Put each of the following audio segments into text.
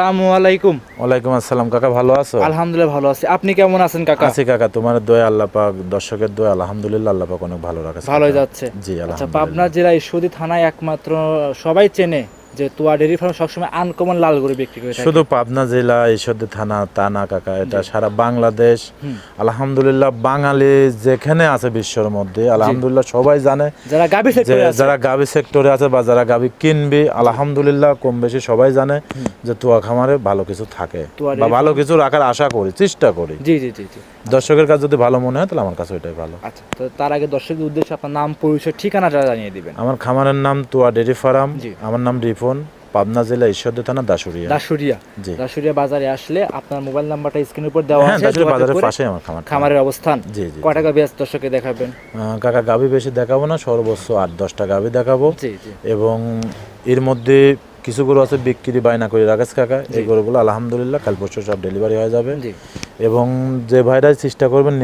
আসসালামু আলাইকুম। ওয়ালাইকুম আসসালাম কাকা ভালো আছো? আলহামদুলিল্লাহ ভালো আছি। আপনি কেমন আছেন কাকা? আছি কাকা তোমার দয়া আল্লাহ পাক দর্শকের দয়া আলহামদুলিল্লাহ আল্লাহ পাক অনেক ভালো রাখছে ভালো যাচ্ছে। জি আচ্ছা আলহামদুলিল্লাহ। পাবনা জেলা ঈশ্বরদী থানায় একমাত্র সবাই চেনে যে তোয়া ডেরি ফার্ম সবসময় আনকমন লাল গরু বিক্রি করে থাকে। শুধু পাবনা জেলা ঈশ্বরদী থানা তা না কাকা এটা সারা বাংলাদেশ। আলহামদুলিল্লাহ বাঙালি যেখানে আছে বিশ্বের মধ্যে আলহামদুলিল্লাহ সবাই জানে যারা গাভী সেক্টরে আছে। যারা গাভী সেক্টরে আছে বা যারা গাভী কিনবে আলহামদুলিল্লাহ কম বেশি সবাই জানে যে তুয়া খামারে ভালো কিছু থাকে বা ভালো কিছু রাখার আশা করি চেষ্টা করি। জি জি জি দর্শকের কাছে যদি ভালো মনে হয় তাহলে আমার কাছে ওইটাই ভালো। আচ্ছা তো তার আগে দর্শকদের উদ্দেশ্যে আপনার নাম পরিচয় ঠিকানাটা জানিয়ে দিবেন। আমার খামারের নাম তুয়া ডেরি ফার্ম। আমার নাম রিফন পাবনা জেলা ঈশ্বরদী থানা দাসুরিয়া দাসুরিয়া জি। দাসুরিয়া বাজারে আসলে আপনার মোবাইল নাম্বারটা স্ক্রিন উপর দেওয়া হ্যাঁ আছে। দাসুরিয়া বাজারের পাশে আমার খামার খামারের অবস্থান। জি জি কয় টাকা আছে দর্শককে দেখাবেন? কাকা গাভী বেশি দেখাবো না সর্বোচ্চ আট দশটা গাভী দেখাবো। জি জি। এবং এর মধ্যে কিছু গরু আছে বিক্রি বায়না করে রাখাস কাকা এই গরুগুলো আলহামদুলিল্লাহ কাল পরশু সব ডেলিভারি হয়ে যাবে। এবং যে ভাইরাই চেষ্টা করবেন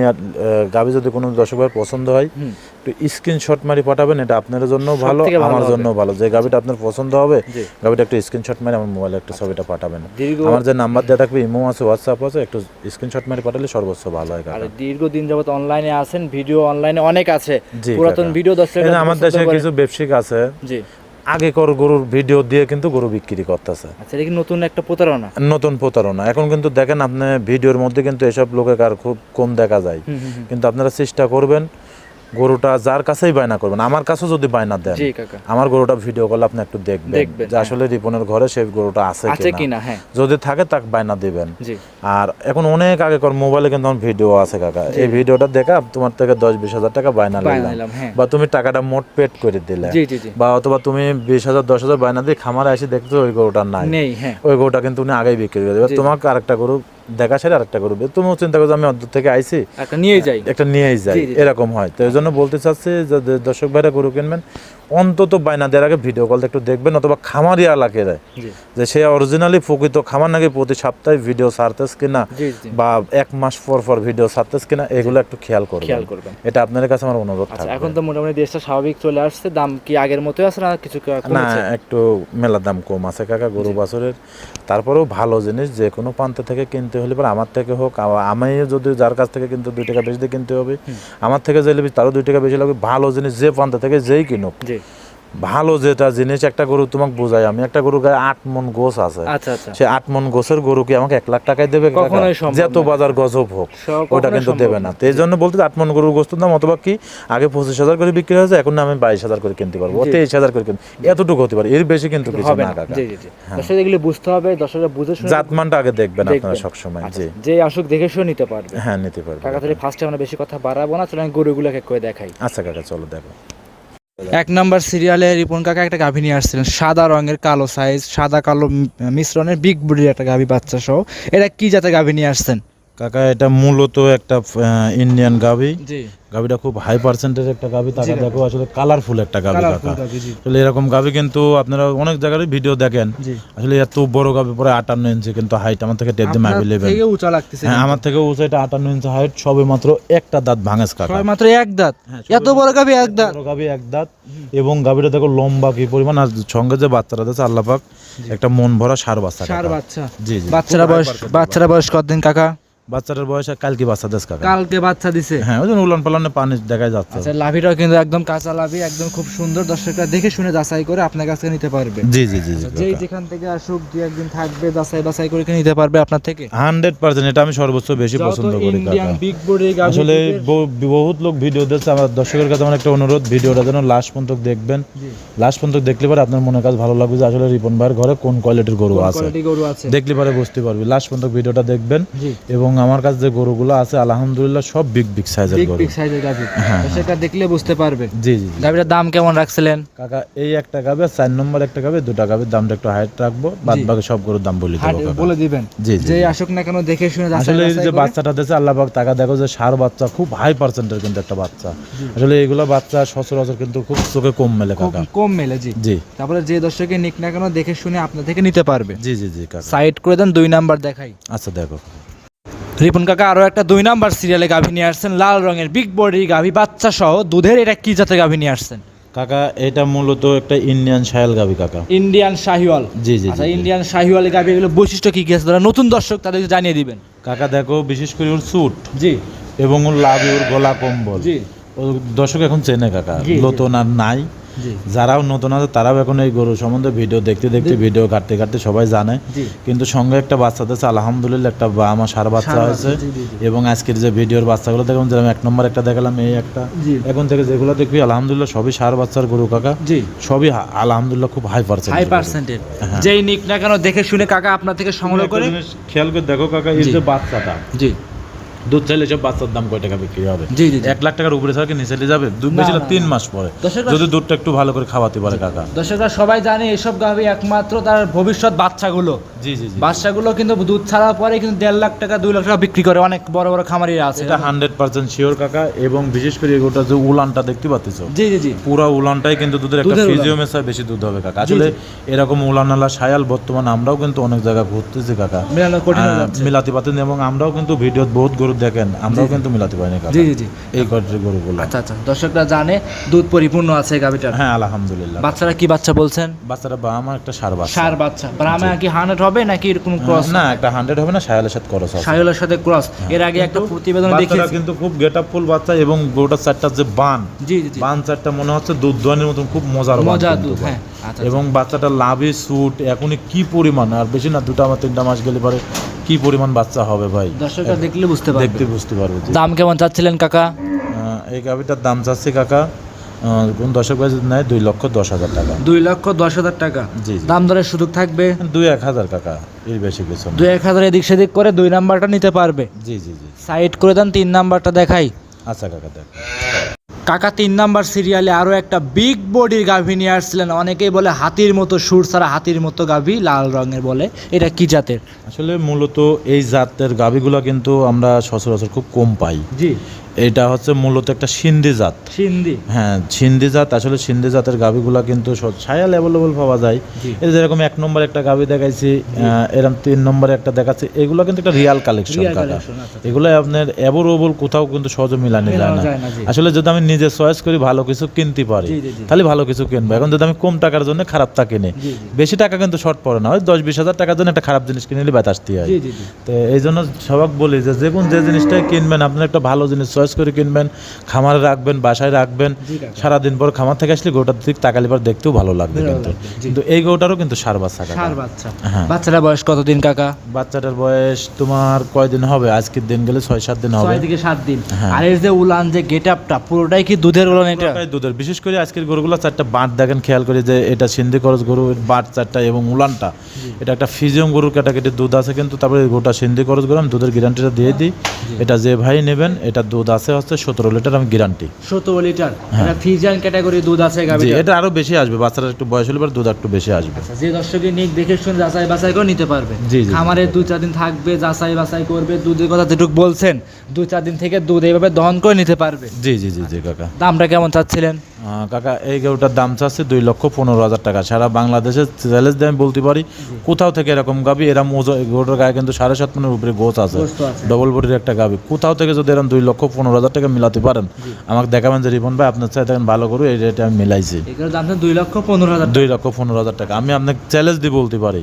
গাভি যদি কোনো দর্শক ভাই পছন্দ হয় একটু স্ক্রিনশট মারি পাঠাবেন এটা আপনার জন্য ভালো আমার জন্য ভালো। যে গাভিটা আপনার পছন্দ হবে গাভিটা একটু স্ক্রিনশট মারি আমার মোবাইলে একটা ছবিটা পাঠাবেন। আমার যে নাম্বার দেওয়া থাকবে ইমো আছে হোয়াটসঅ্যাপ আছে একটু স্ক্রিনশট মারি পাঠালে সর্বোচ্চ ভালো হয় আর দীর্ঘদিন যাবত অনলাইনে আছেন ভিডিও অনলাইনে অনেক আছে। পুরাতন ভিডিও দর্শক আমার দেশে কিছু ব্যবসায়িক আছে। জি আগে কর গরুর ভিডিও দিয়ে কিন্তু গরু বিক্রি করতেছে। আচ্ছা এটা কি নতুন একটা প্রতারণা? নতুন প্রতারণা। এখন কিন্তু দেখেন আপনি ভিডিওর মধ্যে কিন্তু এসব লোকের আর খুব কম দেখা যায়। কিন্তু আপনারা চেষ্টা করবেন গরুটা যার কাছেই বায়না করবেন আমার কাছেও যদি বায়না দেন আমার গরুটা ভিডিও করলে আপনি একটু দেখবেন যে হ্যাঁ। আসলে রিপনের ঘরে সেই গরুটা আছে কিনা। হ্যাঁ। যদি থাকে তাকে বায়না দিবেন। জি। আর এখন অনেক আগে কর মোবাইলে কিন্তু আমার ভিডিও আছে কাকা। এই ভিডিওটা দেখা তোমার থেকে দশ বিশ হাজার টাকা বায়না নিলাম। হ্যাঁ। বা তুমি টাকাটা মোট পেড করে দিলে। জি জি জি। বা অথবা তুমি বিশ হাজার দশ হাজার বায়না দিয়ে খামারে এসে দেখছ ওই গরুটা নাই। নেই হ্যাঁ। ওই গরুটা কিন্তু উনি আগেই বিক্রি করে দেবে। তোমাকে আরেকটা গরু দেখা সেরে আরেকটা গরু বের- তুমিও চিন্তা করছ আমি অন্তর থেকে আইসি একটা নিয়ে যাই। একটা নিয়েই যাই। এরকম হয়। তো এই জন্য বলতে চাচ্ছি যে দর্শক ভাইরা গরু কিনবেন। অন্তত বায়না দেওয়ার আগে ভিডিও কল একটু দেখবেন অথবা খামারি এলাকায় দেয় যে সে অরিজিনালি প্রকৃত খামার নাকি প্রতি সপ্তাহে ভিডিও ছাড়তেস কিনা বা এক মাস পর পর ভিডিও ছাড়তেস কিনা এগুলো একটু খেয়াল করবেন। খেয়াল করবেন। এটা আপনাদের কাছে আমার অনুরোধ আচ্ছা থাকবে। এখন তো মোটামুটি দেশটা স্বাভাবিক চলে আসছে দাম কি আগের মতোই আছে না কিছু না একটু মেলা দাম কম আছে কাকা গরু বাছুরের। তারপরেও ভালো জিনিস যে কোনো প্রান্ত থেকে কিনতে হলে পরে আমার থেকে হোক আমি যদি যার কাছ থেকে কিন্তু দুই টাকা বেশি দিয়ে কিনতে হবে আমার থেকে যে তারও দুই টাকা বেশি লাগবে। ভালো জিনিস যে প্রান্ত থেকে যেই কিনুক। ভালো যেটা জিনিস একটা গরু তোমাকে বোঝাই আমি। একটা গরু গায়ে আট মন গোছ আছে। আচ্ছা আচ্ছা। সে আট মন গোছের গরু কি আমাকে এক লাখ টাকায় দেবে? যত বাজার গজব হোক ওটা কিন্তু দেবে না। তো এই জন্য বলতে আট মন গরুর গোস্তের দাম অথবা কি আগে পঁচিশ হাজার করে বিক্রি হয়েছে এখন আমি বাইশ হাজার করে কিনতে পারব তেইশ হাজার করে কিনতে এতটুকু হতে পারে এর বেশি কিন্তু কিছু না কাকা। এগুলি বুঝতে হবে দর্শকরা বুঝে শুনে জাতমানটা আগে দেখবেন আপনারা সবসময় আচ্ছা, জি। যে আসুক দেখে শুনে নিতে পারবে। হ্যাঁ নিতে পারবে। কাকা তাহলে ফার্স্টে আমরা বেশি কথা বাড়াবো না চলে আমি গরুগুলোকে করে দেখাই। আচ্ছা কাকা চলো দেখো। এক নম্বর সিরিয়ালে রিপন কাকা একটা গাভী নিয়ে আসছিলেন। সাদা রঙের কালো সাইজ সাদা কালো মিশ্রণের বিগ বুডির একটা গাভী বাচ্চা সহ। এটা কি জাতের গাভী নিয়ে আসছেন? কাকা এটা মূলত একটা ইন্ডিয়ান গাভি গাভিটা খুব হাই পার্সেন্টের একটা গাভি তাকে দেখো আসলে কালারফুল একটা গাভি কাকা। আসলে এরকম গাভি কিন্তু আপনারা অনেক জায়গায় ভিডিও দেখেন। আসলে এত বড় গাভি পরে আটান্ন ইঞ্চি কিন্তু হাইট আমার থেকে টেপ দিয়ে উঁচা লাগতেছে হ্যাঁ আমার থেকে উঁচাইটা আটান্ন ইঞ্চি হাইট সবে মাত্র একটা দাঁত ভাঙেস কাকা। মাত্র এক দাঁত? হ্যাঁ, এত বড় গাভী এক দাঁত? বড় গাভি এক দাঁত। এবং গাভিটা দেখো লম্বা কি পরিমাণ আর সঙ্গে যে বাচ্চাটা দিয়েছে আল্লাপাক একটা মন ভরা সার বাচ্চা কাকা। বাচ্চা। জি জি। বাচ্চারা বয়স বাচ্চারা বয়স কতদিন কাকা? বাচ্চাটার বয়স কালকে বাচ্চা কাকা। কালকে বাচ্চা দিছে? হ্যাঁ ওই জন্য উলান পালানে পানি দেখা যাচ্ছে। আচ্ছা লাভিটাও কিন্তু একদম কাঁচা লাভি একদম খুব সুন্দর। দর্শকরা দেখে শুনে যাচাই করে আপনার কাছে নিতে পারবে। জি জি জি জি যেই যেখান থেকে আসুক দুই একদিন থাকবে যাচাই বাছাই করে নিতে পারবে আপনার থেকে? হান্ড্রেড পার্সেন্ট এটা আমি সর্বোচ্চ বেশি পছন্দ করি কাকা। বিগ বডি আসলে বহু- বহুত লোক ভিডিও দিচ্ছে আমার দর্শকের কাছে আমার একটা অনুরোধ ভিডিওটা যেন লাস্ট পর্যন্ত দেখবেন। লাস্ট পর্যন্ত দেখলে পরে আপনার মনে কাছে ভালো লাগবে যে আসলে রিপন ভাইয়ের ঘরে কোন কোয়ালিটির গরু আছে। দেখলে পরে বুঝতে পারবি। লাস্ট পর্যন্ত ভিডিওটা দেখবেন এবং আমার কাছে যে গরুগুলো আছে আলহামদুলিল্লাহ সব বিগ বিগ সাইজের বিগ গরু। বিগ সাইজের গাভী। হ্যাঁ, সেটা দেখলে বুঝতে পারবে। জি জি। গাভীটার দাম কেমন রাখছিলেন? কাকা এই একটা গাবে চার নম্বর একটা গাবে দুটা গাবের দামটা একটু হাইট রাখব বাদ বাকি সব গরুর দাম বলি দেবো কাকা। বলে দিবেন। জি জি যে আসুক না কেন দেখে শুনে আসলে এই যে বাচ্চাটা দিয়েছে আল্লাহ পাক টাকা দেখো যে সার বাচ্চা খুব হাই পার্সেন্টের কিন্তু একটা বাচ্চা। আসলে এগুলো বাচ্চা সচরাচর কিন্তু খুব চোখে কম মেলে কাকা। কম মেলে জি। জি। তারপরে যে দর্শকে নিক না কেন দেখে শুনে আপনার থেকে নিতে পারবে। জি জি জি কাকা। সাইড করে দেন দুই নাম্বার দেখাই। আচ্ছা দেখো। রিপন কাকা আরও একটা দুই নাম্বার সিরিয়ালে গাভী নিয়ে আসছেন লাল রঙের বিগ বডি গাভী বাচ্চা সহ দুধের এটা কি জাতের গাভী নিয়ে আসছেন? কাকা এটা মূলত একটা ইন্ডিয়ান শায়াল গাবি কাকা। ইন্ডিয়ান শাহিওয়াল? জি, জি, আচ্ছা। ইন্ডিয়ান শাহিওয়াল গাভি এগুলো বৈশিষ্ট্য কি কি আছে? যারা নতুন দর্শক তাদেরকে জানিয়ে দিবেন। কাকা দেখো বিশেষ করে ওর স্যুট জি। এবং ওর লাভি ওর গলা কম্বল। জি। ও দর্শক এখন চেনে কাকা। নতুন আর নাই। যারাও নতুন আছে তারাও এখন এই গরু সম্বন্ধে ভিডিও দেখতে দেখতে ভিডিও কাটতে কাটতে সবাই জানে। কিন্তু সঙ্গে একটা বাচ্চা দিয়েছে আলহামদুলিল্লাহ একটা বা আমার সার বাচ্চা হয়েছে। এবং আজকের যে ভিডিওর বাচ্চাগুলো দেখলাম যেরকম এক নম্বর একটা দেখালাম এই একটা। এখন থেকে যেগুলো দেখবি আলহামদুলিল্লাহ সবই সার বাচ্চার গরু কাকা। সবই আলহামদুলিল্লাহ খুব হাই পার্সেন্ট হাই পার্সেন্টের হ্যাঁ। যেই নিক না কেন দেখে শুনে কাকা আপনার থেকে সংগ্রহ করে। খেয়াল করে দেখো কাকা এই যে বাচ্চাটা। জি। দুধ চাইলে সব বাচ্চার দাম কয় টাকা বিক্রি হবে? জি জি। এক লাখ টাকার উপরে ছাড়া কি নিচে যাবে? দুধ তিন মাস পরে। যদি দুধটা একটু ভালো করে খাওয়াতে পারে কাকা। দর্শকরা সবাই জানে এসব গাভি একমাত্র তার ভবিষ্যৎ বাচ্চাগুলো। জি জি বাচ্চাগুলো কিন্তু দুধ ছাড়ার পরে কিন্তু দেড় লাখ টাকা দুই লাখ টাকা বিক্রি করে অনেক বড় বড় খামারিরা আছে। এটা হান্ড্রেড পার্সেন্ট শিওর কাকা এবং বিশেষ করে এগুলোটা যে উলানটা দেখতে পাচ্ছ জি জি জি। পুরা উলানটাই কিন্তু দুধের একটা উলান। বেশি দুধ হবে কাকা। আসলে এরকম উলানালা সায়াল বর্তমানে আমরাও কিন্তু অনেক জায়গায় ঘুরতেছি কাকা। মিলাতে পারতেন এবং আমরাও কিন্তু ভিডিও বহুত গরু দেখেন আমরাও কিন্তু মিলাতে পারিনি জি জি জি। এই গরুগুলো। আচ্ছা আচ্ছা। দর্শকরা জানে দুধ পরিপূর্ণ আছে গাভিটার? হ্যাঁ আলহামদুলিল্লাহ। বাচ্চারা কি বাচ্চা বলছেন? বাচ্চারা একটা সার বাচ্চা। সার বাচ্চা। ব্রাহ্মা কি হান্ড্রেড হবে নাকি এরকম ক্রস না একটা হান্ড্রেড হবে না সায়ালের সাথে করস আছে। সাইলের সাথে ক্রস এর আগে একটা প্রতিবেদন দেখেছি। কিন্তু খুব গেট আপ ফুল বাচ্চা এবং গরুটার চারটা যে বান জি জি বান চারটা মনে হচ্ছে দুধ দোয়ানের মতন খুব মজার মজা দুধ হ্যাঁ। আচ্ছা এবং বাচ্চাটা লাভে সুট এখনই কি পরিমাণ? আর বেশি না দুটা আমার তিনটা মাস গেলে পরে কি পরিমাণ বাচ্চা হবে ভাই? দর্শকরা দেখলে বুঝতে পারবে। দেখতে বুঝতে পারবে। দাম কেমন চাচ্ছিলেন কাকা? আহ, এই গাভিটার দাম চাচ্ছি কাকা আহ, কোন দশক বাজে নেয় দুই লক্ষ দশ হাজার টাকা। দুই লক্ষ দশ হাজার টাকা। জি জি। দাম দরের সুযোগ থাকবে? দুই এক হাজার কাকা এর বেশি কিছু না। দুই এক হাজার এদিক সেদিক করে দুই নাম্বারটা নিতে পারবে। জি জি জি। সাইড করে দেন তিন নাম্বারটা দেখাই। আচ্ছা কাকা দেখ। কাকা তিন নাম্বার সিরিয়ালে আরও একটা বিগ বডির গাভী নিয়ে আসছিলেন। অনেকেই বলে হাতির মতো সুর ছাড়া হাতির মতো গাভী লাল রঙের বলে। এটা কি জাতের? আসলে মূলত এই জাতের গাভীগুলো কিন্তু আমরা সচরাচর খুব কম পাই। জি। এটা হচ্ছে মূলত একটা সিন্ধি জাত। সিন্ধি। হ্যাঁ সিন্ধি জাত আসলে সিন্ধি জাতের গাভিগুলা কিন্তু ছায়াল অ্যাভেলেবল পাওয়া যায়। এই যেরকম এক নম্বর একটা গাভি দেখাইছি এরকম তিন নম্বরে একটা দেখাচ্ছি এগুলো কিন্তু একটা রিয়াল কালেকশন কাকা। আচ্ছা। এগুলো আপনার অ্যাভেলেবল কোথাও কিন্তু সহজে মিলানো যায় না। আসলে যদি আমি নিজে চয়েস করি ভালো কিছু কিনতে পারি। তাহলে ভালো কিছু কিনবো। এখন যদি আমি কম টাকার জন্য খারাপটা কিনি। বেশি টাকা কিন্তু শর্ট পড়ে না। হয় দশ বিশ হাজার টাকার জন্য একটা খারাপ জিনিস কিনে নিলে বাতাসতে হয়। তো এই জন্য সবাক বলি যে যে কোন যে জিনিসটাই কিনবেন আপনার একটা ভালো জিনিস চয়েস করে কিনবেন খামারে রাখবেন বাসায় রাখবেন জি কাকা। সারাদিন পর খামার থেকে আসলে গোটার দিক তাকালে পর দেখতেও ভালো লাগবে কিন্তু। কিন্তু এই গরুটারও কিন্তু সার বাচ্চা। সার বাচ্চা। হ্যাঁ। বাচ্চারা বয়স কতদিন কাকা? বাচ্চাটার বয়স তোমার কয়দিন হবে? আজকের দিন গেলে ছয় সাত দিন হবে। ছয় থেকে সাত দিন। হ্যাঁ। আর এর যে উলান যে গেট আপটা পুরোটাই কি দুধের উলান এটা? পুরোটাই দুধের। বিশেষ করে আজকের গরুগুলো চারটা বাঁট দেখেন খেয়াল করে যে এটা সিন্ধি করজ গরু বাট চারটা এবং উলানটা। এটা একটা ফিজিয়ম গরুর ক্যাটাগরির দুধ আছে কিন্তু তারপরে গোটা সিন্ধি গরু আমি দুধের গ্যারান্টিটা দিয়ে দিই। এটা যে ভাই নেবেন এটা দুধ আছে হচ্ছে সতেরো লিটার আমি গ্যারান্টি। সতেরো লিটার? এটা ফিজিয়ান ক্যাটাগরি দুধ আছে জি এটা আরও বেশি আসবে বাচ্চারা একটু বয়স হলে দুধ একটু বেশি আসবে। আচ্ছা, যে দর্শকের নিক দেখে শুনে যাচাই বাছাই করে নিতে পারবে। জি। খামারে দু চার দিন থাকবে যাচাই বাছাই করবে দুধের কথা যেটুকু বলছেন দু চার দিন থেকে দুধ এইভাবে দহন করে নিতে পারবে। জি জি জি জি কাকা। দামটা কেমন চাচ্ছিলেন? কাকা এই গরুটার দাম চাচ্ছে দুই লক্ষ পনেরো হাজার টাকা। সারা বাংলাদেশে চ্যালেঞ্জ দিয়ে আমি বলতে পারি কোথাও থেকে এরকম গাবি এরম গরুটার গায়ে কিন্তু সাড়ে সাত মনের উপরে গোছ আছে। ডবল বডির একটা গাবি। কোথাও থেকে যদি এরকম দুই লক্ষ পনেরো হাজার টাকা মিলাতে পারেন আমাকে দেখাবেন যে রিপন ভাই আপনার চাই দেখেন ভালো করু এই রেটে আমি মিলাইছি। দুই লক্ষ পনেরো হাজার দুই লক্ষ পনেরো হাজার টাকা। আমি আপনাকে চ্যালেঞ্জ দিয়ে বলতে পারি।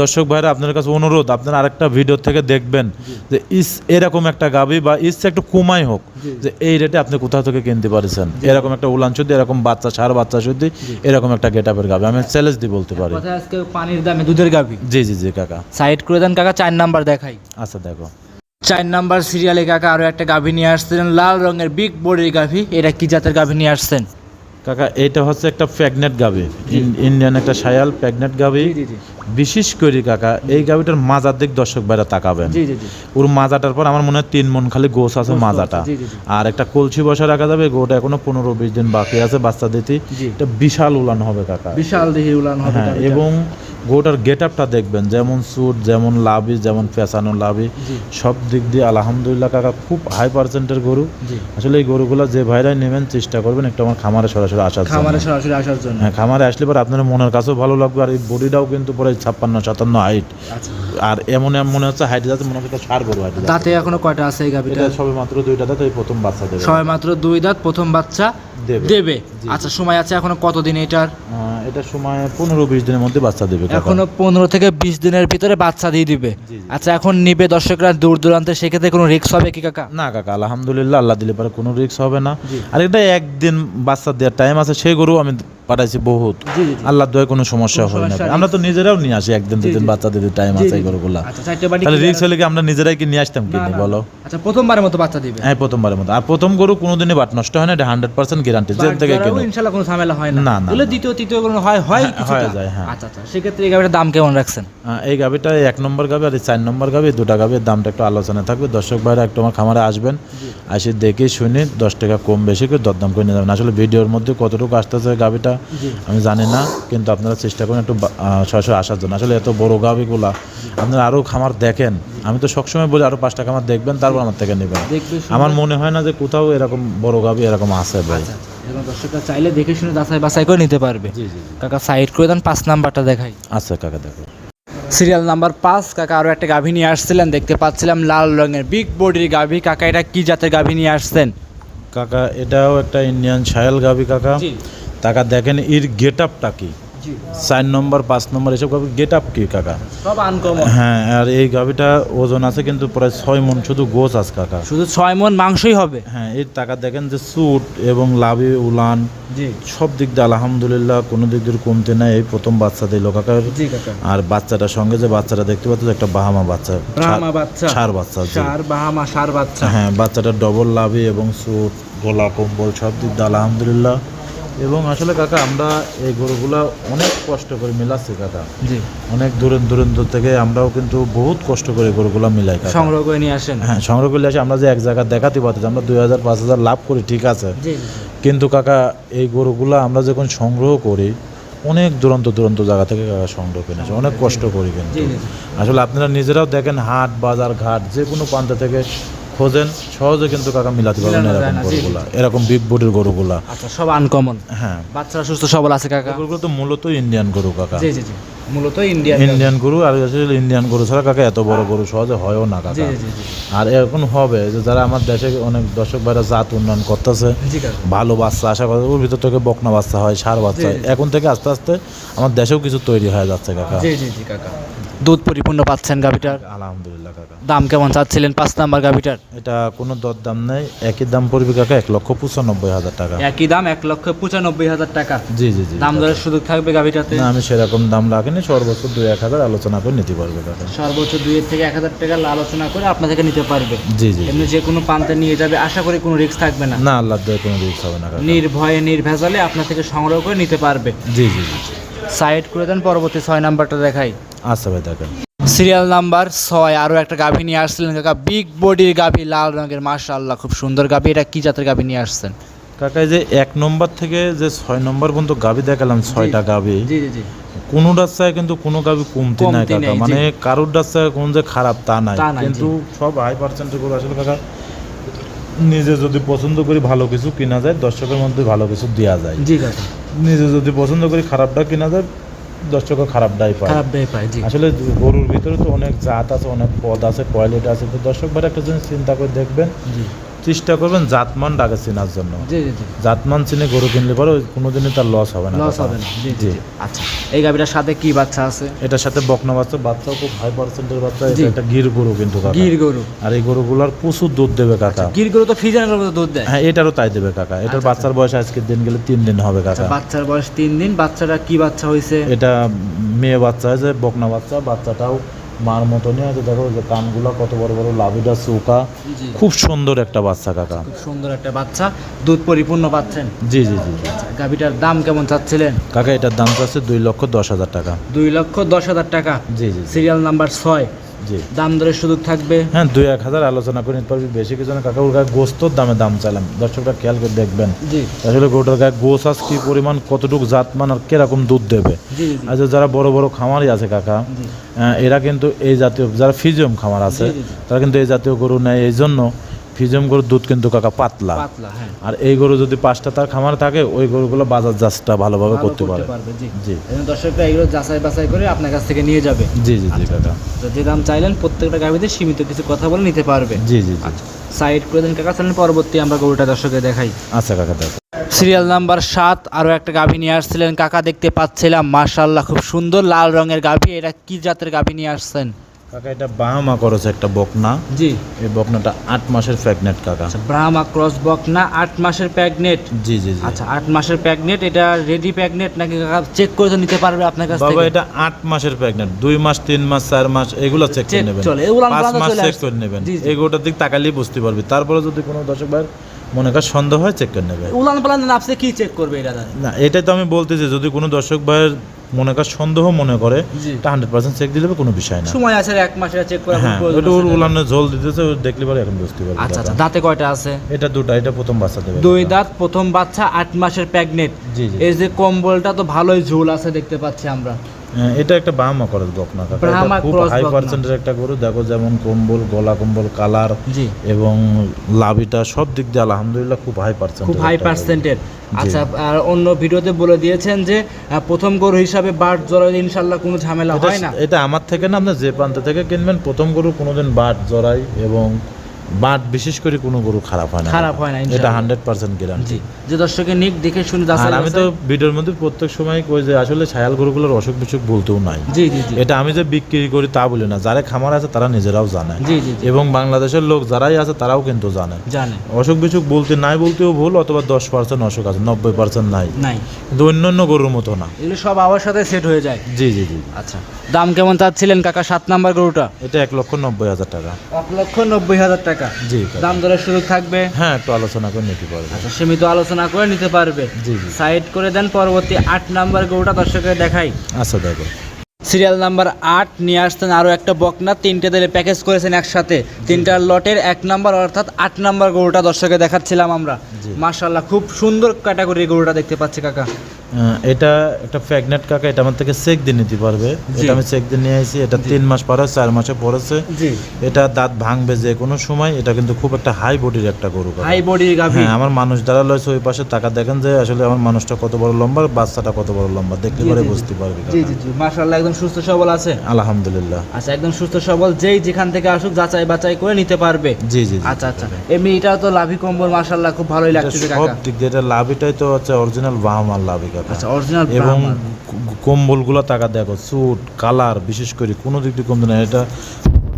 দর্শক ভাইরা আপনার কাছে অনুরোধ আপনার আরেকটা ভিডিও থেকে দেখবেন যে ইস এরকম একটা গাবি বা ইচ্ছে একটু কমাই হোক। যে এই রেটে আপনি কোথাও থেকে কিনতে পারছেন? এরকম একটা উলান শুদ্ধি এরকম বাচ্চা সার বাচ্চা শুদ্ধি এরকম একটা গেট আপের গাবি। আমি চ্যালেঞ্জ দিয়ে বলতে পারি। আজকে পানির দামে দুধের গাভী জি জি জি কাকা। সাইড করে দেন কাকা চার নাম্বার দেখাই। আচ্ছা দেখো। চার নাম্বার সিরিয়ালে কাকা আরও একটা গাভী নিয়ে আসছিলেন লাল রঙের বিগ বডির গাভী এটা কি জাতের গাভী নিয়ে আসছেন? কাকা এটা হচ্ছে একটা প্রেগনেন্ট গাবি। ইন্ডিয়ান একটা সায়াল প্রেগনেন্ট গাবি। জি জি। বিশেষ করে কাকা এই গাভিটার মাজার দিক দর্শক বাইরে তাকাবেন। ওর মাজাটার পর আমার মনে হয় তিন মন খালি গোস আছে মাজাটা। আর একটা কলসি বসা রাখা যাবে গোটা এখনও পনেরো বিশ দিন বাকি আছে বাচ্চা দিতে। এটা বিশাল উলান হবে কাকা। বিশাল দেহি উলান হবে হ্যাঁ এবং গরুটার গেট আপটা দেখবেন যেমন স্যুট যেমন লাভি যেমন পেঁচানো লাভি সব দিক দিয়ে আলহামদুলিল্লাহ কাকা খুব হাই পার্সেন্টের গরু। আসলে এই গরুগুলো যে ভাইরাই নেবেন চেষ্টা করবেন একটু আমার খামারে সরাসরি আসার। খামারে সরাসরি আসার জন্য। হ্যাঁ খামারে আসলে পরে আপনার মনের কাছেও ভালো লাগবে আর এই বডিটাও কিন্তু পরে ছাপ্পান্ন সাতান্ন হাইট আচ্ছা। আর এমন এমন মনে হচ্ছে হাইট যাচ্ছে মনে হচ্ছে সার গরু হাইট দাঁতে এখনও কয়টা আছে এই গাভিটা? সবে মাত্র দুইটা দাঁত এই প্রথম বাচ্চা দেবে। সবাই মাত্র দুই দাঁত প্রথম বাচ্চা দেবে। আচ্ছা সময় আছে এখনও কতদিন এটার? এটা সময় পনেরো বিশ দিনের মধ্যে বাচ্চা দেবে। এখনও। পনেরো থেকে বিশ দিনের ভিতরে বাচ্চা দিয়ে দিবে। আচ্ছা এখন নিবে দর্শকরা দূর দূরান্তে সেক্ষেত্রে কোনো রিস্ক হবে কি কাকা? না কাকা আলহামদুলিল্লাহ আল্লাহ দিলে পরে কোনো রিস্ক হবে না। আর এটা একদিন বাচ্চা দেওয়ার টাইম আছে সেই গরু আমি পাঠাইছি বহুত। আল্লাহ দয়ে কোনো সমস্যা হয় না। আমরা তো নিজেরাও নিয়ে আসি একদিন দুদিন বাচ্চা দিতে টাইম আছে এই। গরুগুলা। আচ্ছা তাহলে রিক্স হলে কি আমরা নিজেরাই কি নিয়ে আসতাম কি না, নি না, বলো? আচ্ছা প্রথমবারের মতো বাচ্চা দিবে? হ্যাঁ প্রথমবারের মতো। আর প্রথম গরু কোনোদিনই বাট নষ্ট হয় না এটা হান্ড্রেড পার্সেন্ট গ্যারান্টি যে থেকে বাচ্চারাও কিনো। ইনশাল্লাহ কোনো ঝামেলা হয় না। না, দ্বিতীয় তৃতীয় কোনো হয় হয় হ্যাঁ? হয়ে যায়, হ্যাঁ। আচ্ছা আচ্ছা সেক্ষেত্রে এই গাড়িটার দাম কেমন রাখছেন? এই গাভিটা এক নম্বর গাভি আর এই চার নম্বর গাভি দুটা গাভির দামটা একটু আলোচনা থাকবে। দর্শক ভাইরা একটু আমার খামারে আসবেন এসে দেখে শুনে দশ টাকা কম বেশি করে দরদাম করে নিয়ে যাবেন। আসলে ভিডিওর মধ্যে কতটুকু আসতেছে গাভিটা। আমি জানি না কিন্তু আপনারা চেষ্টা করুন একটু সরাসরি আসার জন্য। আসলে এত বড় গাভিগুলা আপনারা আরও খামার দেখেন। আমি তো সবসময় বলি আরও পাঁচটা খামার দেখবেন তারপর আমার থেকে নেবেন। আমার মনে হয় না যে কোথাও এরকম বড় গাভি এরকম আছে ভাই। এবং দর্শকরা চাইলে দেখে শুনে যাচাই বাছাই করে নিতে পারবে। জি জি জি। কাকা সাইড করে দেন পাঁচ নাম্বারটা দেখাই। আচ্ছা কাকা দেখো। সিরিয়াল নাম্বার পাঁচ কাকা আরও একটা গাভী নিয়ে আসছিলেন দেখতে পাচ্ছিলাম লাল রঙের বিগ বডির গাভী। কাকা এটা কি জাতের গাভী নিয়ে আসছেন? কাকা এটাও একটা ইন্ডিয়ান ছায়াল গাভি কাকা। কাকা দেখেন এর গেট আপটা কি? চার নম্বর পাঁচ নম্বর এসব গাভি গেট আপ কি কাকা? সব আনকমন হ্যাঁ আর এই গাভিটা ওজন আছে কিন্তু প্রায় ছয় মন শুধু গোছ আছে কাকা। শুধু ছয় মন মাংসই হবে। হ্যাঁ এর টাকা দেখেন যে স্যুট এবং লাভি উলান জি। সব দিক দিয়ে আলহামদুলিল্লাহ কোনো দিক দিয়ে কমতে নাই। এই প্রথম বাচ্চা দিল কাকা। আর বাচ্চাটার সঙ্গে যে বাচ্চাটা দেখতে পাচ্ছ একটা বাহামা বাচ্চা ব্রাহ্মা বাচ্চা। সার বাহামা সার বাচ্চা। হ্যাঁ বাচ্চাটা ডবল লাভে এবং স্যুট গোলা কম্বল সব দিক দিয়ে আলহামদুলিল্লাহ। এবং আসলে কাকা আমরা এই গরুগুলা অনেক কষ্ট করে মিলাচ্ছি কাকা। জি। অনেক দূরের দূরের থেকে আমরাও কিন্তু বহুত কষ্ট করে গরুগুলা মিলাই সংগ্রহ করে নিয়ে আসেন। হ্যাঁ সংগ্রহ করে আসে আমরা যে এক জায়গায় দেখাতে পারতেছি আমরা দুই হাজার পাঁচ হাজার লাভ করি ঠিক আছে। কিন্তু কাকা এই গরুগুলা আমরা যখন সংগ্রহ করি অনেক দূরান্ত দূরান্ত জায়গা থেকে কাকা সংগ্রহ কিনে আসে অনেক কষ্ট করি কিন্তু। আসলে আপনারা নিজেরাও দেখেন হাট বাজার ঘাট যে কোনো প্রান্ত থেকে খোঁজেন সহজে কিন্তু কাকা মিলাতে পারবেন এরকম। গরুগুলা এরকম বিগ বডির গরুগুলা। আচ্ছা সব আনকমন হ্যাঁ। বাচ্চারা সুস্থ সবল আছে কাকা? গরুগুলো তো মূলত ইন্ডিয়ান গরু কাকা। জি জি জি। মূলত ইন্ডিয়ান ইন্ডিয়ান গরু আর আসলে ইন্ডিয়ান গরু ছাড়া কাকা এত বড় গরু সহজে হয়ও না কাকা। আর এখন হবে যে যারা আমার দেশে অনেক দর্শক ভাইরা জাত উন্নয়ন করতেছে ভালো বাচ্চা আশা করে ওর ভিতর থেকে বকনা বাচ্চা হয় সার বাচ্চা হয়। এখন থেকে আস্তে আস্তে আমার দেশেও কিছু তৈরি হয়ে যাচ্ছে কাকা। জি জি জি কাকা। দুধ পরিপূর্ণ পাচ্ছেন গাভিটার? আলহামদুলিল্লাহ কাকা। দাম কেমন চাচ্ছিলেন পাঁচ নাম্বার গাভিটার? এটা কোনো দর দাম নেই একই দাম পড়বে কাকা এক লক্ষ পঁচানব্বই হাজার টাকা। একই দাম এক লক্ষ পঁচানব্বই হাজার টাকা? জি জি জি দাম দরের সুযোগ থাকবে গাভিটাতে? না আমি সেরকম দাম রাখিনি সর্বোচ্চ দুই এক হাজার আলোচনা করে নিতে পারবে কাকা। সর্বোচ্চ দুইয়ের থেকে এক হাজার টাকা আলোচনা করে আপনার থেকে নিতে পারবে। জি জি এমনি যে কোনো প্রান্তে নিয়ে যাবে আশা করি কোনো রিস্ক থাকবে না। না আল্লাহ দয়ে কোনো রিস্ক হবে না নির্ভয়ে নির্ভেজালে আপনার থেকে সংগ্রহ করে নিতে পারবে। জি জি জি। সাইড করে দেন পরবর্তী ছয় নাম্বারটা দেখাই। আচ্ছা ভাই দেখেন। সিরিয়াল নাম্বার ছয় আরও একটা গাভী নিয়ে আসছিলেন কাকা। বিগ বডির গাভী লাল রঙের মাশাআল্লাহ খুব সুন্দর গাভী। এটা কি জাতের গাভী নিয়ে আসছেন? কাকা যে এক নম্বর থেকে যে ছয় নম্বর পর্যন্ত গাবি দেখালাম ছয়টা জি জি জি। কোনোটার কিন্তু কোনো গাবি কমতি নাই কাকা। মানে কারোরটার চায় কোন যে খারাপ তা নাই। কিন্তু সব হাই পার্সেন্টের গরু আসলে কাকা নিজে যদি পছন্দ করি ভালো কিছু কিনা যায় দর্শকের মধ্যে ভালো কিছু দেওয়া যায়। জি কাকা নিজে যদি পছন্দ করি খারাপটা কিনা যায় দর্শকের খারাপটাই পায়। খারাপটাই পায় জি। আসলে গরুর ভিতরে তো অনেক জাত আছে অনেক পদ আছে কোয়ালিটি আছে তো দর্শক ভাই একটা জিনিস চিন্তা করে দেখবেন জি। চেষ্টা করবেন জাতমান ডাকে চেনার জন্য। জাতমান চিনে গরু কিনলে পরে কোনোদিনই তার লস হবে না। লস হবে না। জি আচ্ছা এই গাভীটার সাথে কি বাচ্চা আছে? এটার সাথে বকনা বাচ্চা বাচ্চাও খুব হাই পার্সেন্টের বাচ্চা এটা একটা গির গরু কিন্তু গির গরু। আর এই গরুগুলোর প্রচুর দুধ দেবে কাকা। গির গরু তো ফ্রিজারের মতো দুধ দেয়? হ্যাঁ এটারও তাই দেবে কাকা। এটার আচ্ছা, বাচ্চার বয়স আজকের দিন গেলে তিন দিন হবে কাকা। বাচ্চার বয়স তিন দিন বাচ্চাটা কি বাচ্চা হয়েছে এটা মেয়ে বাচ্চা হয়েছে বকনা বাচ্চা বাচ্চাটাও মার মতনই আছে। দেখো যে কানগুলো কত বড় বড় লাভিটা চৌকা। খুব সুন্দর একটা বাচ্চা কাকা। খুব সুন্দর একটা বাচ্চা। দুধ পরিপূর্ণ পাচ্ছেন? জি জি জি। আচ্ছা গাভীটার দাম কেমন চাচ্ছিলেন? কাকা এটার দাম চাচ্ছে দুই লক্ষ দশ হাজার টাকা। দুই লক্ষ দশ হাজার টাকা। জি জি। সিরিয়াল নাম্বার ছয়। দাম দরের সুযোগ থাকবে? হ্যাঁ দুই এক হাজার আলোচনা করে নিতে পারবি। বেশি কিছু না কাকা ওর গায়ে গোস্তর দামে দাম চাইলাম। দর্শকরা খেয়াল করে দেখবেন। জি। আসলে গরুটার গায়ে গোস আস কি পরিমাণ কতটুকু জাত জাতমান আর কীরকম দুধ দেবে। জি আচ্ছা যারা বড় বড় খামারই আছে কাকা এরা কিন্তু এই জাতীয় যারা ফিজিয়াম খামার আছে। তারা কিন্তু এই জাতীয় গরু নেয়। এই জন্য ফিজিয়াম গরুর দুধ কিন্তু কাকা পাতলা। হ্যাঁ। আর এই গরু যদি পাঁচটা তার খামার থাকে ওই গরুগুলো বাজার জাজটা ভালোভাবে করতে পারে। জি। দর্শকরা এগুলো যাচাই বাছাই করে আপনার কাছ থেকে নিয়ে যাবে। জি জি জি কাকা। যে দাম চাইলেন প্রত্যেকটা গাভিতে সীমিত কিছু কথা বলে নিতে পারবে। জি জি জি। সাইড করে দেন কাকা চলেন পরবর্তী আমরা গরুটা দর্শকে দেখাই। আচ্ছা কাকা দেখো। সিরিয়াল নাম্বার সাত আরও একটা গাভী নিয়ে আসছিলেন। কাকা দেখতে পাচ্ছিলাম মার্শাল্লাহ খুব সুন্দর লাল রঙের গাভী। এটা কি জাতের গাভী নিয়ে আসছেন? কাকা এটা বাহামা করেছে একটা বকনা। জি। এই বকনাটা আট মাসের প্রেগনেন্ট কাকা। ব্রাহ্মা ক্রস বক না আট মাসের প্যাগনেট জি জি জি। আচ্ছা আট মাসের প্যাগনেট এটা রেডি প্যাগনেট নাকি কাকা চেক করে তো নিতে পারবে আপনার কাছ বাবা এটা আট মাসের প্রেগনেন্ট দুই মাস তিন মাস চার মাস এগুলো চেক করে নেবেন। চলে, এগুলো পাঁচ মাস চেক করে নেবেন। এগুলোটার দিক তাকালেই বুঝতে পারবি। তারপরে যদি কোনো দর্শক ভাইয়ের মনে কর সন্দেহ হয় চেক করে নেবে। উলান পালান আপনি কি চেক করবে এটা না এটাই তো আমি বলতেছি যদি কোনো দর্শক ভাইয়ের মনে কর সন্দেহ মনে করে। হান্ড্রেড পার্সেন্ট চেক দিলে কোনো বিষয় না। সময় আছে এক মাসে চেক করা হ্যাঁ ওটা ওর উলানে ঝোল দিতেছে দেখলে পরে এখন বুঝতে পারবে আচ্ছা আচ্ছা দাঁতে কয়টা আছে? এটা দুটা এটা প্রথম বাচ্চা দেবে। দুই দাঁত প্রথম বাচ্চা আট মাসের প্যাগনেট জি জি। এই যে কম্বলটা তো ভালোই ঝোল আছে দেখতে পাচ্ছি আমরা। এটা একটা বাহামা করে বকনা কাকা এটা খুব হাই পার্সেন্টের একটা গরু। দেখো যেমন কম্বল গলা কম্বল কালার জি। এবং লাভিটা সব দিক দিয়ে আলহামদুলিল্লাহ খুব হাই পার্সেন্ট খুব হাই পার্সেন্টের আচ্ছা আর অন্য ভিডিওতে বলে দিয়েছেন যে প্রথম গরু হিসাবে বাট জড়াই ইনশাল্লাহ কোনো ঝামেলা হয় না। এটা আমার থেকে না আপনি যে প্রান্ত থেকে কিনবেন প্রথম গরু কোনোদিন বাট জড়াই এবং বাট বিশেষ করে কোনো গরু খারাপ হয় না। খারাপ হয় না, এটা হান্ড্রেড পার্সেন্ট গ্যারান্টি যে দর্শকের নিক দেখে শুনে আর আমি তো ভিডিওর মধ্যে প্রত্যেক সময় কই যে আসলে ছায়াল গরুগুলোর অসুখ বিসুখ বলতেও নাই। জি জি এটা আমি যে বিক্রি করি তা বলি না। যারা খামার আছে তারা নিজেরাও জানে। জি জি এবং বাংলাদেশের লোক যারাই আছে তারাও কিন্তু জানে। জানে। অসুখ বিসুখ বলতে নাই বলতেও ভুল অথবা দশ পার্সেন্ট অসুখ আছে নব্বই পার্সেন্ট নাই। নাই। কিন্তু অন্যান্য গরুর মতো না। এগুলো সব আবার সাথে সেট হয়ে যায়। জি জি জি। আচ্ছা দাম কেমন চাচ্ছিলেন কাকা? সাত নাম্বার গরুটা? এটা এক লক্ষ নব্বই হাজার টাকা। এক লক্ষ নব্বই হাজার টাকা। জি কাকা। দাম দরের সুযোগ থাকবে। হ্যাঁ একটু আলোচনা করে নিতে পারবে। আচ্ছা সীমিত আলোচনা করে নিতে পারবে। জি জি। সাইড করে দেন পরবর্তী আট নাম্বার গরুটা দর্শকের দেখাই। আচ্ছা দেখো। সিরিয়াল নাম্বার আট নিয়ে আসতেন আরও একটা বকনা। তিনটে দিলে প্যাকেজ করেছেন একসাথে। তিনটার লটের এক নাম্বার অর্থাৎ আট নাম্বার গরুটা দর্শকে দেখাচ্ছিলাম আমরা। জি। মার্শাল্লাহ খুব সুন্দর ক্যাটাগরির গরুটা দেখতে পাচ্ছি কাকা। এটা একটা প্রেগনেন্ট কাকা এটা আমার থেকে চেক দিয়ে নিতে পারবে। এটা আমি চেক দিয়ে নিয়ে আসি এটা তিন মাস পরে চার মাসে পড়েছে এটা দাঁত ভাঙবে যে কোনো সময় এটা কিন্তু খুব একটা হাই বডির একটা গরু হাই বডির গাভি। হ্যাঁ আমার মানুষ দ্বারা লয়েছে ওই পাশে টাকা দেখেন যে আসলে আমার মানুষটা কত বড় লম্বা বাচ্চাটা কত বড় লম্বা দেখলে জি, পরে। বুঝতে পারবে জি জি জি মার্শাল্লাহ একদম সুস্থ সবল আছে। আলহামদুলিল্লাহ। আচ্ছা একদম সুস্থ সবল যেই যেখান থেকে আসুক যাচাই বাছাই করে নিতে পারবে। জি জি। আচ্ছা আচ্ছা। এমনি এটাও তো লাভি কম্বল মার্শাল্লাহ খুব ভালোই এটা লাগতেছে সব দিক দিয়ে এটা লাভিটাই তো হচ্ছে অরিজিনাল বাহামার লাভি কাকা আচ্ছা অরিজিনাল এবং কম্বলগুলো টাকা দেখো স্যুট কালার বিশেষ করে কোনো দিক দিয়ে কমতে না এটা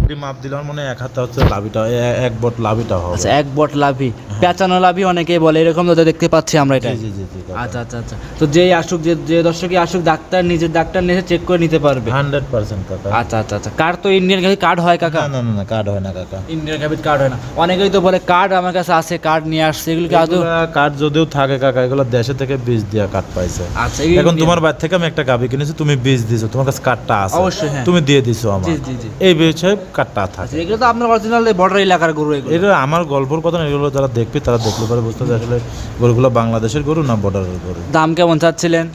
যদি মাপ দিলাম মানে এক হাতে হচ্ছে লাভিটা এক বট লাভিটা হবে। আচ্ছা এক বট লাভি পেঁচানো লাভি অনেকেই বলে এরকম তো দেখতে পাচ্ছি আমরা এটা জি জি জি আচ্ছা আচ্ছা আচ্ছা। তো যেই আসুক যে যে দর্শকই আসুক ডাক্তার নিজের ডাক্তার নিয়ে চেক করে নিতে পারবে। হান্ড্রেড পার্সেন্ট কাকা। আচ্ছা আচ্ছা আচ্ছা। কার্ড তো ইন্ডিয়ান গাভি কার্ড হয় কাকা? না না না কার্ড হয় না কাকা। ইন্ডিয়ান গাভির কার্ড হয় না। অনেকেই তো বলে কার্ড আমার কাছে আছে কার্ড নিয়ে আসছে এগুলো কি আদৌ কার্ড যদিও থাকে কাকা এগুলো দেশে থেকে বীজ দিয়া কার্ড পাইছে। আচ্ছা এখন তোমার বাড়ি থেকে আমি একটা গাভি কিনেছি তুমি বীজ দিছো তোমার কাছে কার্ডটা আছে। অবশ্যই, হ্যাঁ। তুমি দিয়ে দিছো আমার। জি জি জি। এই বিষয়ে কার্ডটা আচ্ছা থাকে। এগুলো তো আপনার অরিজিনাল বর্ডার এলাকার গরু এগুলো। এটা আমার গল্পর কথা না এগুলো যারা দেখবে তারা দেখতে পারে বুঝতে আসলে গরুগুলো বাংলাদেশের গরু না বর্ডারের গরু। দাম কেমন চাচ্ছিলেন?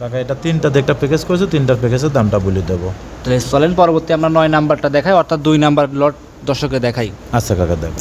কাকা এটা তিনটা দেখটা প্যাকেজ করেছে তিনটার প্যাকেজের দামটা বলে দেবো। তাহলে চলেন পরবর্তী আমরা নয় নাম্বারটা দেখাই অর্থাৎ দুই নাম্বার লট দর্শকে দেখাই। আচ্ছা কাকা দেখো।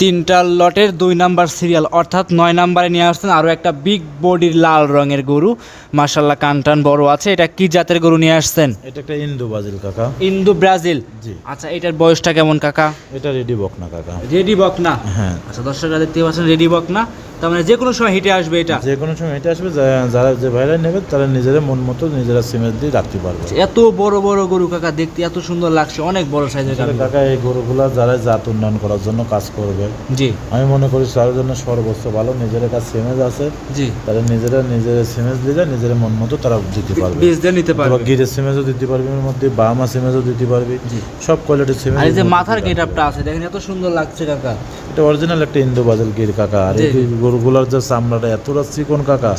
তিনটা লটের দুই নাম্বার সিরিয়াল অর্থাৎ নয় নাম্বারে নিয়ে আসছেন আরও একটা বিগ বডির লাল রঙের গরু। মার্শাল্লাহ কানটান বড় আছে। এটা কি জাতের গরু নিয়ে আসছেন? এটা একটা ইন্দু ব্রাজিল কাকা। ইন্দু ব্রাজিল? জি। আচ্ছা এটার বয়সটা কেমন কাকা? এটা রেডি বকনা কাকা। রেডি বকনা? হ্যাঁ। আচ্ছা দর্শকরা দেখতে পাচ্ছেন রেডি বক না তার মানে যে কোনো সময় হিটে আসবে এটা। যে কোনো সময় এটা আসবে যারা যে ভাইরা নেবে তারা নিজেরা মন মতো নিজেরা সিমেন্ট দিয়ে রাখতে পারবে। এত বড় বড় গরু কাকা দেখতে এত সুন্দর লাগছে অনেক বড় সাইজের কাকা এই গরুগুলা যারা জাত উন্নয়ন করার জন্য কাজ করবে। জি। আমি মনে করি তার জন্য সর্বোচ্চ ভালো নিজের কাছে সিমেজ আছে। জি। তারা নিজেরা নিজের সিমেজ দিলে নিজের মন মতো তারা দিতে পারবে। বীজ দিয়ে নিতে পারবে। গিরের সিমেজও দিতে পারবি এর মধ্যে বামা সিমেজও দিতে পারবি। জি। সব কোয়ালিটির সিমেজ আর এই যে মাথার গেট আপটা আছে দেখেন এত সুন্দর লাগছে কাকা। এটা অরিজিনাল একটা ইন্দো বাজাল গির কাকা আর এই গরুগুলার যে চামড়াটা এতটা চিকন কাকা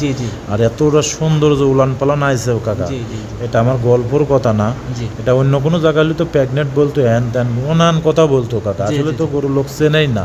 আর এতটা সুন্দর যে উলান পালান আইছে কাকা। এটা আমার গল্পর কথা না। এটা অন্য কোনো জায়গায় হলে তো প্রেগনেন্ট বলতো হ্যান ত্যান নানান কথা বলতো কাকা। আসলে তো গরু লোক চেনেই না।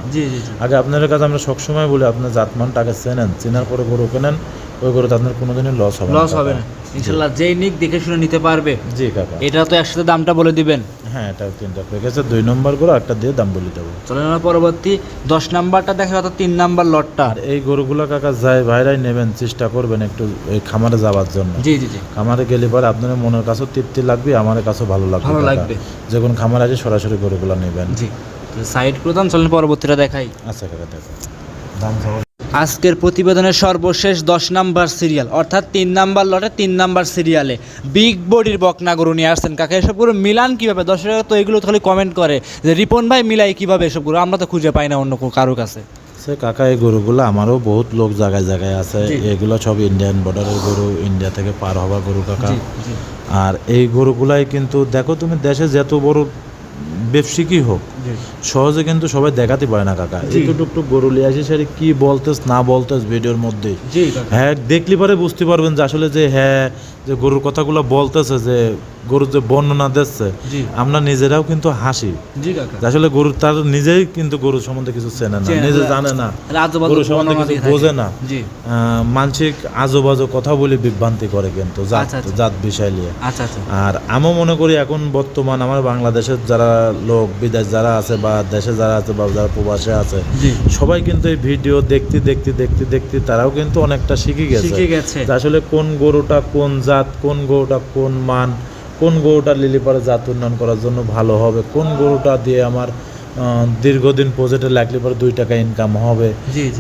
আগে আপনাদের কাছে আমরা সবসময় বলি আপনার জাতমানটাকে চেনেন। চেনার পরে গরু কেনেন ওই গরুতে আপনার কোনোদিনই লস হবে লস হবে না। ইনশাল্লাহ যেই নিক দেখে শুনে নিতে পারবে। জি কাকা। এটা তো একসাথে দামটা বলে দিবেন। হ্যাঁ এটা তিনটা প্যাকেজে দুই নম্বর করে একটা দিয়ে দাম বলে দেবো। চলেন আমরা পরবর্তী দশ নাম্বারটা দেখে অর্থাৎ তিন নাম্বার লটটা। আর এই গরুগুলো কাকা যায় ভাইরাই নেবেন চেষ্টা করবেন একটু ওই খামারে যাওয়ার জন্য। জি জি জি। খামারে গেলে পরে আপনার মনের কাছেও তৃপ্তি লাগবে আমার কাছেও ভালো লাগবে ভালো। লাগবে। যখন খামারে আছে সরাসরি গরুগুলো নেবেন। জি। সাইড প্রদান চলেন পরবর্তীটা দেখাই। আচ্ছা কাকা দেখো। দাম আজকের প্রতিবেদনের সর্বশেষ দশ নাম্বার সিরিয়াল অর্থাৎ তিন নাম্বার লটে তিন নাম্বার সিরিয়ালে বিগ বডির বকনা গরু নিয়ে আসছেন কাকা। এসব গরু মিলান কীভাবে? দর্শকরা তো এগুলো খালি কমেন্ট করে যে রিপন ভাই মিলাই কীভাবে এসব গরু? আমরা তো খুঁজে পাই না অন্য কোনো কারোর কাছে। সে কাকা এই গরুগুলো আমারও বহুত লোক জায়গায় জায়গায় আছে। এগুলো সব ইন্ডিয়ান বর্ডারের গরু ইন্ডিয়া থেকে পার হওয়া গরু কাকা। আর এই গরুগুলাই কিন্তু দেখো তুমি দেশে যত বড় ব্যবসায়িকই হোক সহজে কিন্তু সবাই দেখাতে পারে না কাকা। একটু টুকটুক গরু লিয়ে আসি সেটা কি বলতেস না বলতেস ভিডিওর মধ্যে? হ্যাঁ দেখলে পরে বুঝতে পারবেন যে আসলে যে হ্যাঁ যে গরুর কথাগুলো বলতেছে যে গরুর যে বর্ণনা দিচ্ছে আমরা নিজেরাও কিন্তু হাসি। আসলে গরুর তার নিজেই কিন্তু গরুর সম্বন্ধে কিছু চেনে না নিজে জানে না। গরু সম্বন্ধে কিছু বোঝে না। মানসিক আজো বাজো কথা বলে বিভ্রান্তি করে কিন্তু জাত আচ্ছা, আচ্ছা। জাত বিষয় নিয়ে। আচ্ছা। আর আমিও মনে করি এখন বর্তমান আমার বাংলাদেশের যারা লোক বিদেশ যারা আছে বা দেশে যারা আছে বা যারা প্রবাসে আছে সবাই কিন্তু এই ভিডিও দেখতে দেখতে দেখতে দেখতে তারাও কিন্তু অনেকটা শিখে গেছে। শিখে গেছে। আসলে কোন গরুটা কোন জাত কোন গরুটা কোন মান কোন গরুটা লিলিপারে জাত উন্নয়ন করার জন্য ভালো হবে কোন গরুটা দিয়ে আমার দীর্ঘদিন প্রজেক্টে লাগলে পরে দুই টাকা ইনকাম হবে।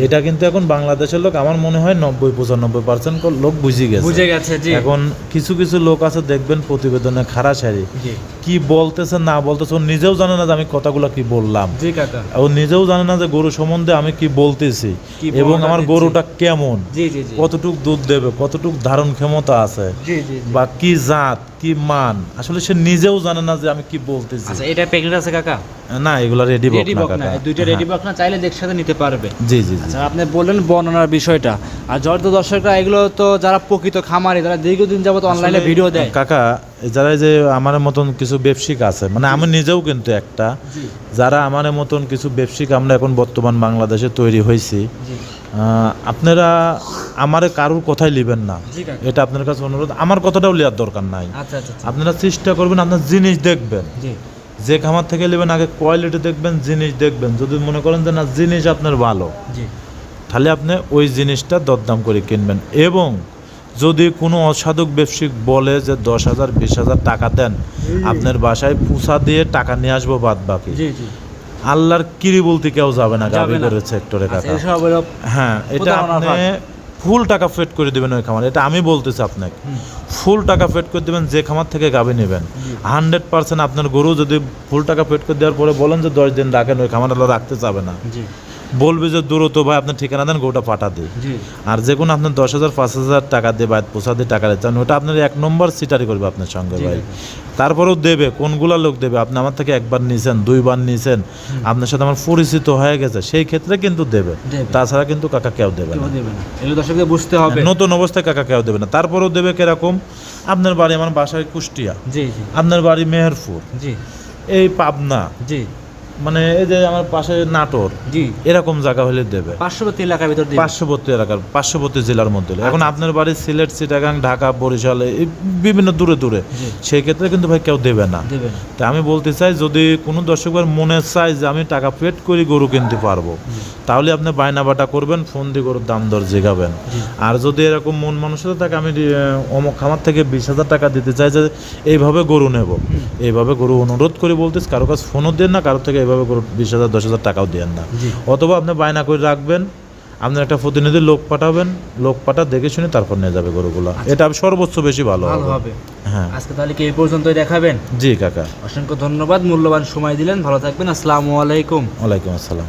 এটা কিন্তু এখন বাংলাদেশের লোক আমার মনে হয় নব্বই পঁচানব্বই পার্সেন্ট লোক বুঝে গেছে। বুঝে গেছে এখন কিছু কিছু লোক আছে দেখবেন প্রতিবেদনে খারাপ সারি কি বলতেছে না বলতেছে ও নিজেও জানে না যে আমি কথাগুলো কি বললাম। ও নিজেও জানে না যে গরু সম্বন্ধে আমি কি বলতেছি। এবং আমার গরুটা কেমন? কতটুক দুধ দেবে কতটুক ধারণ ক্ষমতা আছে। বা কি জাত? কি মান? আসলে সে নিজেও জানে না যে আমি কি বলতেছি। আচ্ছা এটা প্যাকেট আছে কাকা? না এগুলা রেডি রেডি বক না এই দুইটা রেডি বক না চাইলে একসাথে নিতে পারবে। জি জি আচ্ছা আপনি বললেন বর্ণনার বিষয়টা। আর যত দর্শকরা এগুলো তো যারা প্রকৃত খামারি তারা দীর্ঘদিন যাবত অনলাইনে ভিডিও দেয়। কাকা যারা যে আমার মতন কিছু ব্যবসায়িক আছে মানে আমি নিজেও কিন্তু একটা যারা আমার মতন কিছু ব্যবসায়িক আমরা এখন বর্তমান বাংলাদেশে তৈরি হয়েছি আপনারা আমার কারুর কথাই লিবেন না। এটা আপনার কাছে অনুরোধ। আমার কথাটাও লিয়ার দরকার নাই। আচ্ছা আচ্ছা আচ্ছা। আপনারা চেষ্টা করবেন আপনার জিনিস দেখবেন। যে খামার থেকে নেবেন আগে কোয়ালিটি দেখবেন জিনিস দেখবেন। যদি মনে করেন যে না জিনিস আপনার ভালো তাহলে আপনি ওই জিনিসটা দরদাম করে কিনবেন। এবং যদি কোনো অসাধক ব্যবসায়িক বলে যে দশ হাজার বিশ হাজার টাকা দেন আপনার বাসায় পুষা দিয়ে টাকা নিয়ে আসব বাদ বাকি আল্লাহর কিরি বলতে কেউ যাবে না গাবি করেছে করে সেক্টরে কাকা হ্যাঁ এটা আপনি ফুল টাকা ফেট করে দেবেন ওই খামার। এটা আমি বলতেছি আপনাকে। ফুল টাকা ফেট করে দেবেন যে খামার থেকে গাবি নেবেন। হান্ড্রেড পার্সেন্ট আপনার গরু যদি ফুল টাকা ফেট করে দেওয়ার পরে বলেন যে দশ দিন রাখেন ওই খামার রাখতে চাবে না। বলবে যে দূরত ভাই আপনার ঠিকানা দেন গোটা পাঠা দিই আর যে কোনো আপনার দশ হাজার পাঁচ হাজার টাকা দিয়ে বাইর পোষা দিয়ে টাকা দিচ্ছেন ওটা আপনার এক নম্বর সিটারি করবে আপনার সঙ্গে ভাই। তারপরেও দেবে কোনগুলা লোক দেবে? আপনি আমার থেকে একবার নিয়েছেন দুইবার নিয়েছেন আপনার সাথে আমার পরিচিত হয়ে গেছে সেই ক্ষেত্রে কিন্তু দেবে। তাছাড়া কিন্তু কাকা কেউ দেবে না। দর্শকদের বুঝতে হবে। নতুন অবস্থায় কাকা কেউ দেবে না। তারপরেও দেবে কীরকম? আপনার বাড়ি আমার বাসায় কুষ্টিয়া। আপনার বাড়ি মেহেরপুর। জি। এই পাবনা। জি। মানে এই যে আমার পাশে নাটোর জি। এরকম জায়গা হলে দেবে। পার্শ্ববর্তী এলাকার ভিতর পার্শ্ববর্তী এলাকার পার্শ্ববর্তী জেলার মধ্যে। আচ্ছা, এখন আপনার বাড়ি সিলেট চিটাগাং ঢাকা বরিশাল এই বিভিন্ন দূরে দূরে। সেই ক্ষেত্রে কিন্তু ভাই কেউ দেবে না। তাই আমি বলতে চাই যদি কোনো দর্শকবার মনে চায় যে আমি টাকা পেড করি গরু কিনতে পারব তাহলে আপনি বায়না বাটা করবেন ফোন দিয়ে গরুর দাম দর জেগাবেন। আর যদি এরকম মন মানুষের থাকে আমি অমুক খামার থেকে বিশ হাজার টাকা দিতে চাই যে এইভাবে গরু নেব। এইভাবে গরু অনুরোধ করে বলতেছ কারও কাছে ফোনও দেন না কারও থেকে এইভাবে গরু বিশ হাজার দশ হাজার টাকাও দেন না। অথবা আপনি বায়না করে রাখবেন আপনার একটা প্রতিনিধি লোক পাঠাবেন লোক পাঠা দেখে শুনে তারপর নিয়ে যাবে গরুগুলো। এটা সর্বোচ্চ বেশি ভালো হবে। হ্যাঁ। আজকে তাহলে কি এই পর্যন্তই দেখাবেন? জি কাকা। অসংখ্য ধন্যবাদ মূল্যবান সময় দিলেন। ভালো থাকবেন। আসসালামু আলাইকুম। ওয়ালাইকুম আসসালাম।